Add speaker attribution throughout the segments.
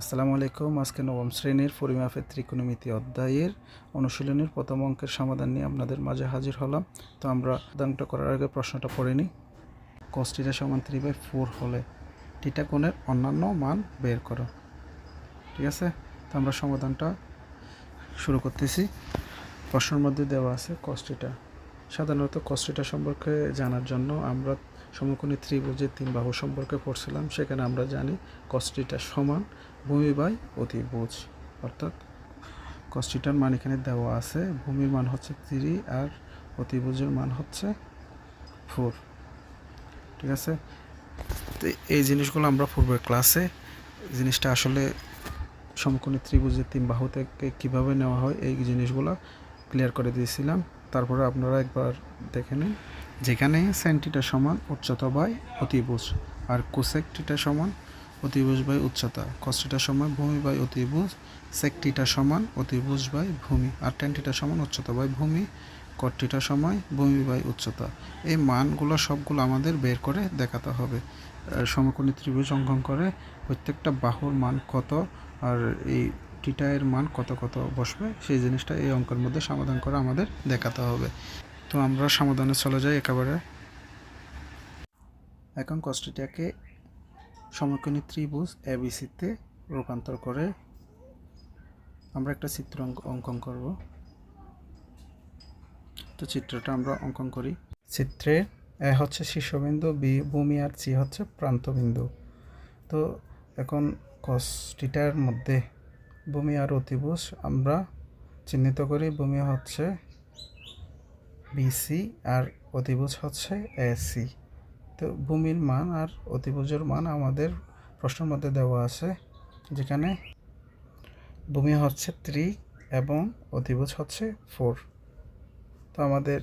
Speaker 1: আসসালামু আলাইকুম। আজকে নবম শ্রেণির পরিমাপের ত্রিকোণমিতি অধ্যায়ের অনুশীলনের প্রথম অঙ্কের সমাধান নিয়ে আপনাদের মাঝে হাজির হলাম। তো আমরা সমাধানটা করার আগে প্রশ্নটা পড়ে নিই। কস্টিটা সমান থ্রি বাই ফোর হলে টিটা কোণের অন্যান্য মান বের করো। ঠিক আছে? তো আমরা সমাধানটা শুরু করতেছি। প্রশ্নের মধ্যে দেওয়া আছে কস্টিটা সাধারণত কস্টিটা সম্পর্কে জানার জন্য আমরা সমকোণী ত্রিভুজের তিন বাহু সম্পর্কে পড়ছিলাম, সেখানে আমরা জানি কস্টিটা সমান ভূমি বাই অতিভুজ। অর্থাৎ কস্টিটার মান এখানে দেওয়া আছে, ভূমির মান হচ্ছে থ্রি আর অতিভুজের মান হচ্ছে ফোর ঠিক আছে? তো এই জিনিসগুলো আমরা পূর্বের ক্লাসে জিনিসটা আসলে সমকোণী ত্রিভুজের তিন বাহু থেকে কীভাবে নেওয়া হয়, এই জিনিসগুলো ক্লিয়ার করে দিয়েছিলাম। তারপরে আপনারা একবার দেখে নিন। যেখানে সেন্টিটা সমান উচ্চতা বাই অতিভুজ, আর কোসেকটিটা সমান অতিভুজ বাই উচ্চতা। কস্টিটা সমান ভূমি বাই অতিভুজ, সেকটিটা সমান অতিভুজ বাই ভূমি, আর টেনটিটা সমান উচ্চতা বাই ভূমি, কটটিটা সমান ভূমি বাই উচ্চতা। এই মানগুলো সবগুলো আমাদের বের করে দেখাতে হবে। সমকোণী ত্রিভুজ অঙ্কন করে প্রত্যেকটা বাহুর মান কত, আর এই টিটা এর মান কত কত বসবে, সেই জিনিসটা এই অঙ্কের মধ্যে সমাধান করে আমাদের দেখাতে হবে। তো আমরা সমাধানে চলে যাই একেবারে। এখন কষ্টটিটাকে সমকোণী ত্রিভুজ এবিসিতে রূপান্তর করে আমরা একটা চিত্র অঙ্ক- অঙ্কন করব। তো চিত্রটা আমরা অঙ্কন করি। চিত্রে এ হচ্ছে শীর্ষবিন্দু বি ভূমি আর সি হচ্ছে প্রান্তবিন্দু। তো এখন কষ্টিটার মধ্যে ভূমি আর অতিভুজ আমরা চিহ্নিত করি। ভূমি হচ্ছে বিসি আর অতিভুজ হচ্ছে এসি। তো ভূমির মান আর অতিভুজের মান আমাদের প্রশ্নের মধ্যে দেওয়া আছে, যেখানে ভূমি হচ্ছে থ্রি এবং অতিভুজ হচ্ছে ফোর তো আমাদের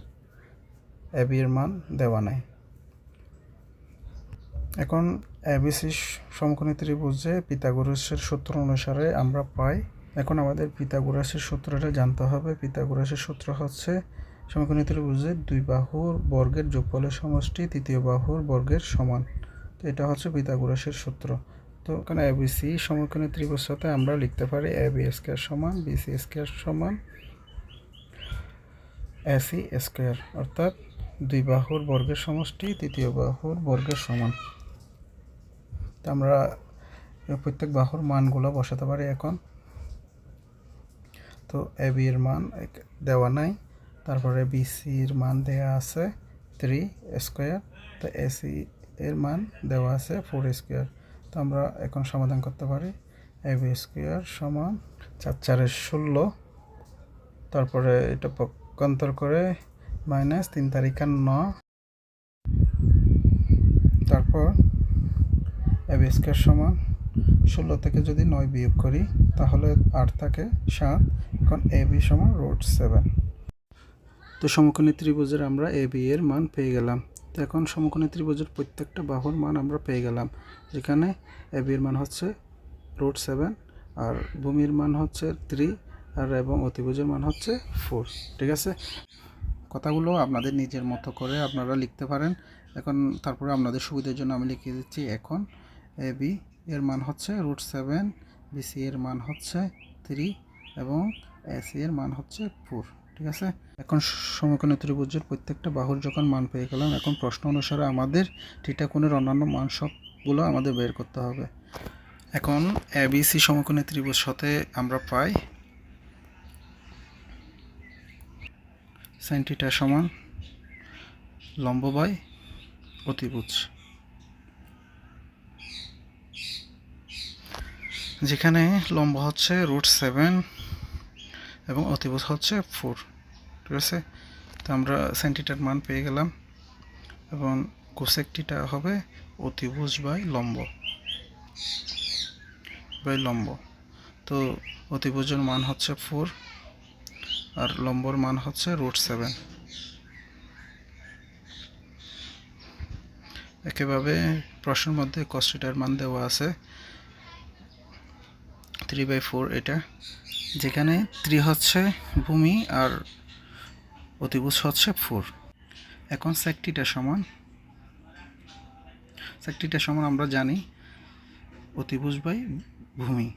Speaker 1: এবি এর মান দেওয়া নাই। এখন এবিসি সমকোণী ত্রিভুজে পিতাগোরাসের সূত্র অনুসারে আমরা পাই, এখন আমাদের পিতাগোরাসের সূত্রটা জানতে হবে। পিতাগোরাসের সূত্র হচ্ছে সমকোণী ত্রিভুজে দুই বাহুর বর্গের যোগফলের সমষ্টি, তৃতীয় বাহুর বর্গের সমান। তো এটা হচ্ছে পিতাগোরাসের সূত্র। তো এখানে এ এবিসি সমকোণী ত্রিভুজ সাথে আমরা লিখতে পারি এ বি স্কোয়ার সমান বিসি স্কোয়ার সমান এসি স্কোয়ার অর্থাৎ দুই বাহুর বর্গের সমষ্টি, তৃতীয় বাহুর বর্গের সমান। তো আমরা প্রত্যেক বাহুর মানগুলো বসাতে পারি এখন। তো এ বি এর মান দেওয়া নাই। তারপরে বিসির মান দেওয়া আছে থ্রি স্কোয়ার তো এসি এর মান দেওয়া আছে ফোর স্কোয়ার তো আমরা এখন সমাধান করতে পারি। এ বি স্কোয়ার সমান চার চারের ষোলো, তারপরে এটা পক্ষান্তর করে মাইনাস তিন তারিখার ন। তারপর এবি স্কোয়ার সমান ষোলো থেকে যদি নয় বিয়োগ করি, তাহলে আট থাকে সাত, এখন এ বি সমান রুট সেভেন তো সমকোণী ত্রিভুজের আমরা এ বি এর মান পেয়ে গেলাম। তো এখন সমকোণী ত্রিভুজের প্রত্যেকটা বাহুর মান আমরা পেয়ে গেলাম। যেখানে এ বি এর মান হচ্ছে রুট সেভেন, আর ভূমির মান হচ্ছে থ্রি, আর এবং অতিভুজের মান হচ্ছে ফোর, ঠিক আছে? কথাগুলো আপনাদের নিজের মতো করে আপনারা লিখতে পারেন। এখন তারপরে আপনাদের সুবিধার জন্য আমি লিখে দিচ্ছি, এখন এ বি এর মান হচ্ছে রুট সেভেন বিসি এর মান হচ্ছে থ্রি, এবং এসি এর মান হচ্ছে ফোর। ঠিক আছে? এখন সমকোণী ত্রিভুজের প্রত্যেকটা বাহুর যখন মান পেয়ে গেলাম, এখন প্রশ্ন অনুসারে আমাদের থিটা কোণের অন্যান্য মান সবগুলো আমাদের বের করতে হবে। এখন এ বি সি সমকোণী ত্রিভুজ সাথে আমরা পাই সাইন থিটা সমান লম্ব বাই অতিভুজ। যেখানে লম্ব হচ্ছে রুট সেভেন এবং অতিভুজ হচ্ছে ফোর ঠিক আছে? তো আমরা সেন্টিটার মান পেয়ে গেলাম এবং কোসেকটিটা হবে অতিভুজ বাই লম্ব বাই লম্ব। তো অতিভুজের মান হচ্ছে ফোর আর লম্বর মান হচ্ছে রুট সেভেন একইভাবে প্রশ্নের মধ্যে কস্টিটার মান দেওয়া আছে। থ্রি বাই ফোর এটা, যেখানে থ্রি হচ্ছে ভূমি আর অতিভুজ হচ্ছে ফোর এখন সেকটিটা সমান সেকটিটা সমান আমরা জানি অতিভুজ বাই ভূমি।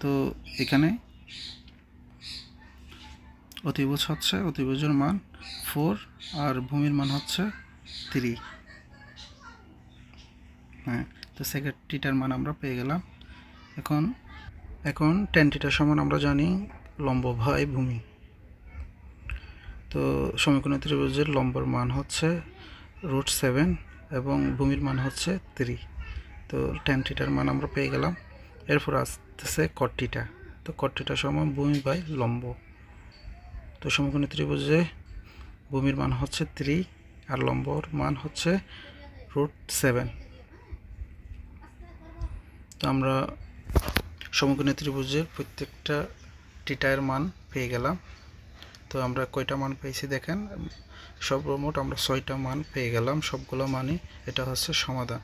Speaker 1: তো এখানে অতিভুজ হচ্ছে অতিভুজের মান ফোর আর ভূমির মান হচ্ছে থ্রি হ্যাঁ তো সেকেন্ড টিটার মান আমরা পেয়ে গেলাম এখন এখন টেন সমান আমরা জানি লম্ব ভাই ভূমি। তো সমীকরণ ত্রিভুজের লম্বর মান হচ্ছে রুট সেভেন এবং ভূমির মান হচ্ছে থ্রি তো টেন মান আমরা পেয়ে গেলাম। এরপর আসতেছে কট্টিটা তো কট্টিটা সমান ভূমি বাই লম্ব। তো সমীকরণ ত্রিভুজে ভূমির মান হচ্ছে থ্রি আর লম্বর মান হচ্ছে রুট সেভেন তো আমরা সমকোণী ত্রিভুজের প্রত্যেকটা টিটায়ের মান পেয়ে গেলাম। তো আমরা কয়টা মান পেয়েছি দেখেন? সর্বমোট আমরা ছয়টা মান পেয়ে গেলাম। সবগুলো মানই এটা হচ্ছে সমাধান।